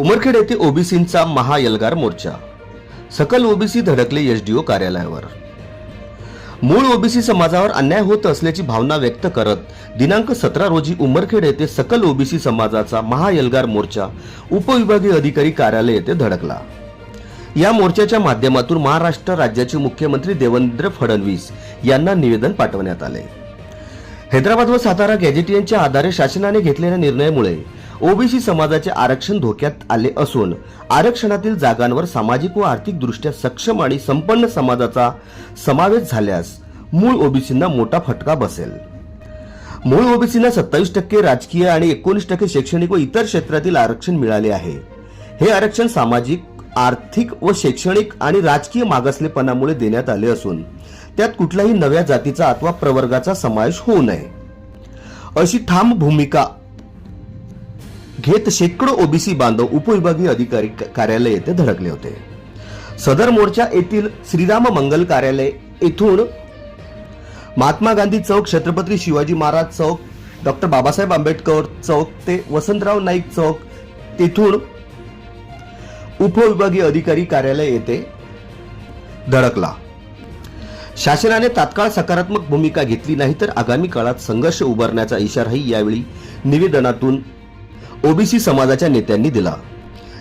उमरखेड येथे ओबीसींचा महायलगार मोर्चा. सकल OBC धडकले SDO कार्यालयावर. मूळ ओबीसी समाजावर अन्याय होत असल्याची भावना व्यक्त करत दिनांक सतरा रोजी उमरखेड येथे सकल ओबीसी समाजाचा महायलगार मोर्चा उपविभागीय अधिकारी कार्यालय येथे धडकला. या मोर्चाच्या माध्यमातून महाराष्ट्र राज्याचे मुख्यमंत्री देवेंद्र फडणवीस यांना निवेदन पाठवण्यात आले. हैदराबाद व सातारा गॅजेटियनच्या आधारे शासनाने घेतलेल्या निर्णयामुळे ओबीसी समाजाचे आरक्षण धोक्यात आले असून आरक्षणातील जागांवर सामाजिक व आर्थिक दृष्ट्या सक्षम आणि संपन्न समाजाचा समावेश झाल्यास मूळ ओबीसींना मोठा फटका बसेल. मूळ ओबीसींना सत्तावीस टक्के राजकीय आणि एकोणीस टक्के शैक्षणिक व इतर क्षेत्रातील आरक्षण मिळाले आहे. हे आरक्षण सामाजिक आर्थिक व शैक्षणिक आणि राजकीय मागासलेपणामुळे देण्यात आले असून त्यात कुठल्याही नव्या जातीचा अथवा प्रवर्गाचा समावेश होऊ नये. अशी ठाम भूमिका घेत शेकडो ओबीसी बांधव उपविभागीय अधिकारी कार्यालय येथे धडकले होते. सदर मोर्चा येथील श्रीराम मंगल कार्यालय येथून महात्मा गांधी चौक छत्रपती शिवाजी महाराज चौक डॉक्टर बाबासाहेब आंबेडकर चौक ते वसंतराव नाईक चौक तेथून उपविभागीय अधिकारी कार्यालय येथे धडकला. शासनाने तात्काळ सकारात्मक भूमिका घेतली नाही तर आगामी काळात संघर्ष उभारण्याचा इशाराही यावेळी निवेदनातून ओबीसी समाजाच्या नेत्यांनी दिला.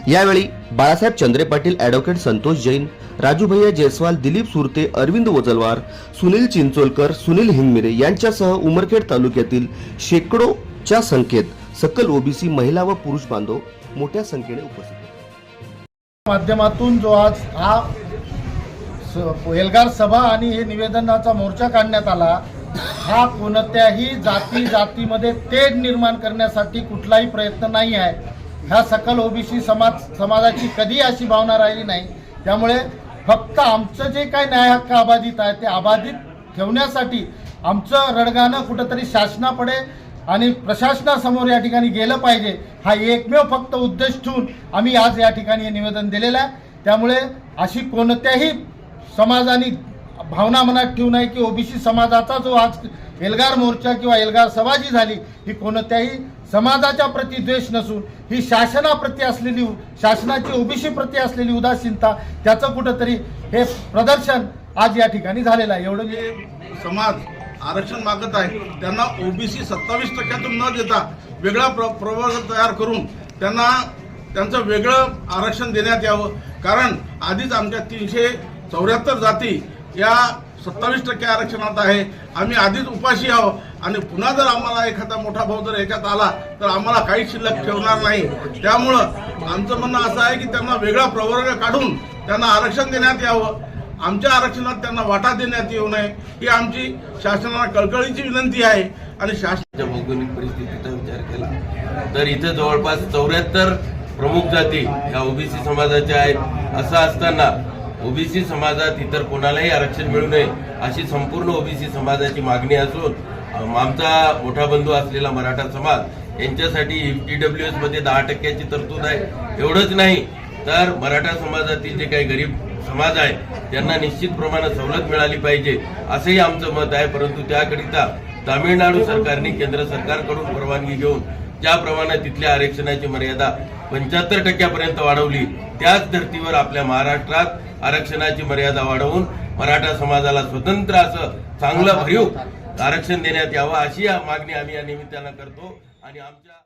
यावेळी बाळासाहेब चंद्रे पाटील ॲडव्होकेट संतोष जैन राजूभैया जयस्वाल दिलीप सुरते अरविंद वजलवार सुनील चिंचोलकर सुनील हिंगमिरे यांच्यासह उमरखेड तालुक्यातील शेकडोच्या संख्येत सकल ओबीसी महिला व पुरुष बांधव मोठ्या संख्येने उपस्थित माध्यमातून जो आज हा स- एल्गार सभा आणि हे निवेदनाचा मोर्चा काढण्यात आला हा कोणत्याही जाती जातीमध्ये तेढ निर्माण करण्यासाठी कुठलाही प्रयत्न नाही आहे. ह्या सकल ओबीसी समाज समाजाची कधी अशी भावना राहिली नाही. त्यामुळे फक्त आमचं जे काही न्याय हक्क अबाधित आहे ते अबाधित ठेवण्यासाठी आमचं रडगाणं कुठंतरी शासनापुढे आणि प्रशासनासमोर या ठिकाणी गेलं पाहिजे हा एकमेव फक्त उद्देश ठेवून आम्ही आज या ठिकाणी हे निवेदन दिलेलं आहे. त्यामुळे अशी कोणत्याही समाजाने भावना मनात ठेवू नये की ओबीसी समाजाचा जो आज एल्गार मोर्चा किंवा एल्गार सभाजी झाली ही कोणत्याही समाजाच्या प्रती द्वेष नसून ही शासनाप्रती असलेली शासनाची ओबीसी प्रती असलेली उदासीनता त्याचं कुठंतरी हे प्रदर्शन आज या ठिकाणी झालेलं आहे. एवढं जे समाज आरक्षण मागत आहे त्यांना ओबीसी सत्तावीस टक्क्यातून न देता वेगळा प्र प्रवर्ग तयार करून त्यांना त्यांचं वेगळं आरक्षण देण्यात यावं. कारण आधीच आमच्या तीनशे चौऱ्याहत्तर जाती या सत्तावीस टक्के आरक्षणात आहे. आम्ही आधीच उपाशी आहोत. आणि पुन्हा जर आम्हाला एखादा मोठा भाऊ जर याच्यात आला तर आम्हाला काही शिल्लक ठेवणार नाही. त्यामुळं आमचं म्हणणं असं आहे की त्यांना वेगळा प्रवर्ग काढून त्यांना आरक्षण देण्यात यावं. आमच्या आरक्षणात त्यांना वाटा देण्यात येऊ नये. ही आमची शासनाला कळकळीची विनंती आहे. आणि शासनाच्या भौगोलिक परिस्थितीचा विचार केला तर इथं जवळपास चौऱ्याहत्तर प्रमुख जाती ह्या ओबीसी समाजाच्या आहेत. असं असताना ओबीसी समाजात इतर कोणालाही आरक्षण मिळू नये अशी संपूर्ण ओबीसी समाजाची मागणी असून आमचा मोठा बंधू असलेला मराठा समाज यांच्यासाठी ईडब्ल्यू डब्ल्यू मध्ये दहा टक्क्याची तरतूद आहे. एवढंच नाही तर मराठा समाजातील जे काही गरीब समाज आहे त्यांना निश्चित प्रमाणात सवलत मिळाली पाहिजे असंही आमचं मत आहे. परंतु त्याकरिता तामिळनाडू सरकारने केंद्र सरकारकडून परवानगी घेऊन ज्याप्रमाणे तिथल्या आरक्षणाची मर्यादा पंच्याहत्तर टक्क्यापर्यंत वाढवली त्याच धर्तीवर आपल्या महाराष्ट्रात आरक्षणाची मर्यादा वाढवून मराठा समाजाला स्वतंत्र असं चांगलं भरीव आरक्षण देण्यात यावं अशी मागणी आम्ही या निमित्तानं करतो. आणि आमच्या